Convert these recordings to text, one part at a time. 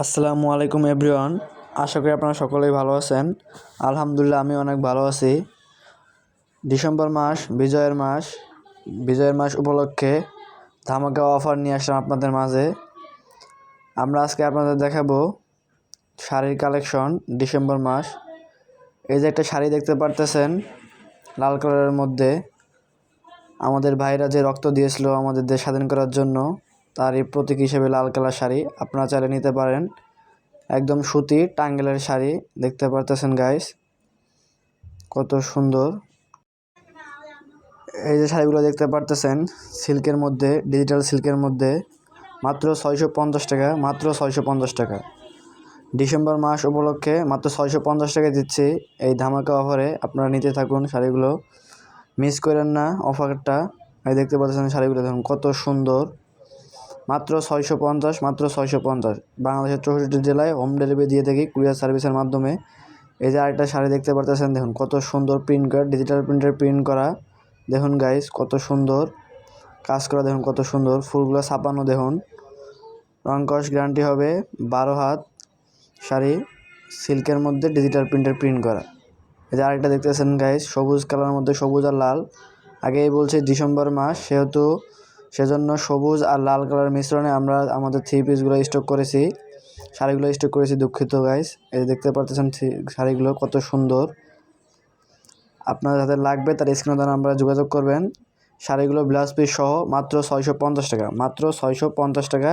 আসসালামু আলাইকুম এভরিওয়ান, আশা করি আপনারা সকলেই ভালো আছেন। আলহামদুলিল্লাহ, আমি অনেক ভালো আছি। ডিসেম্বর মাস, বিজয়ের মাস বিজয়ের মাস উপলক্ষে ধামাকা অফার নিয়ে আসলাম আপনাদের মাঝে। আমরা আজকে আপনাদের দেখাবো শাড়ির কালেকশন ডিসেম্বর মাস। এই যে একটা শাড়ি দেখতে পারতেছেন, লাল কালারের মধ্যে। আমাদের ভাইরা যে রক্ত দিয়েছিল আমাদের দেশ স্বাধীন করার জন্য। তারই প্রতীক হিসেবে লাল কালার শাড়ি। আপনারা চাইলে নিতে পারেন একদম সুতি টাঙ্গেলের শাড়ি। দেখতে পারতেছেন গাইস কত সুন্দর। এই যে শাড়িগুলো দেখতে পারতেছেন, সিল্কের মধ্যে ডিজিটাল সিল্কের মধ্যে, মাত্র ছয়শো পঞ্চাশ টাকা, মাত্র ছয়শো পঞ্চাশ টাকা। ডিসেম্বর মাস উপলক্ষে মাত্র ছয়শো পঞ্চাশ টাকা দিচ্ছি এই ধামাকা অফারে। আপনারা নিতে থাকুন শাড়িগুলো। মিস করেন না অফারটা। এই দেখতে পাচ্ছেন শাড়িগুলো, দেখুন কত সুন্দর। মাত্র ছয়শো পঞ্চাশ, মাত্র ছয়শো পঞ্চাশ। বাংলাদেশের চৌষট্টি জেলায় হোম ডেলিভারি দিয়ে থাকি কুরিয়ার সার্ভিসের মাধ্যমে। এই যে আরেকটা শাড়ি দেখতে পারতেছেন, দেখুন, কত সুন্দর প্রিন্ট করা ডিজিটাল প্রিন্টের প্রিন্ট করা। দেখুন গাইস কত সুন্দর। কাজ করা, দেখুন, কত সুন্দর। ফুলগুলো ছাপানো, দেখুন। রং কস গ্যারান্টি হবে, বারো হাত শাড়ি, সিল্কের মধ্যে ডিজিটাল প্রিন্টের প্রিন্ট করা। এই যে আরেকটা দেখতেছেন গাইস সবুজ কালারের মধ্যে সবুজ আর লাল। আগেই বলছি, ডিসেম্বর মাস, সেহেতু সেজন্য সবুজ আর লাল কালার মিশ্রণে আমরা আমাদের থ্রি পিসগুলো স্টক করেছি। শাড়িগুলো স্টক করেছি, দুঃখিত গাইস এই দেখতে পারতেছেন শাড়িগুলো কত সুন্দর। আপনার যাদের লাগবে তার স্ক্রিনে দ্বারা আমরা যোগাযোগ করবেন। শাড়িগুলো ব্লাউজ পিস সহ মাত্র ছয়শো পঞ্চাশ টাকা। মাত্র ছয়শো পঞ্চাশ টাকা।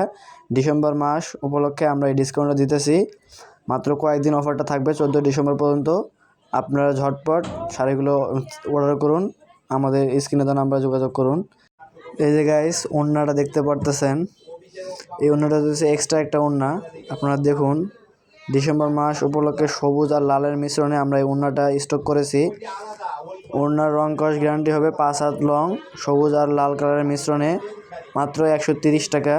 ডিসেম্বর মাস উপলক্ষে আমরা এই ডিসকাউন্টটা দিতেছি। মাত্র কয়েকদিন অফারটা থাকবে, চোদ্দ ডিসেম্বর পর্যন্ত। আপনারা ঝটপট শাড়িগুলো অর্ডার করুন। আমাদের স্ক্রিনে দ্বারা আমরা যোগাযোগ করুন। এই যে গাইস ওড়নাটা দেখতে পারতেছেন। এই ওন্নাটা হচ্ছে এক্সট্রা একটা ওন্না আপনারা দেখুন, ডিসেম্বর মাস উপলক্ষে সবুজ আর লালের মিশ্রণে আমরা এই ওন্নাটা স্টক করেছি। ওড়নার রং কস গ্যারান্টি হবে পাঁচ হাত লং সবুজ আর লাল কালারের মিশ্রণে, মাত্র একশো তিরিশ টাকা।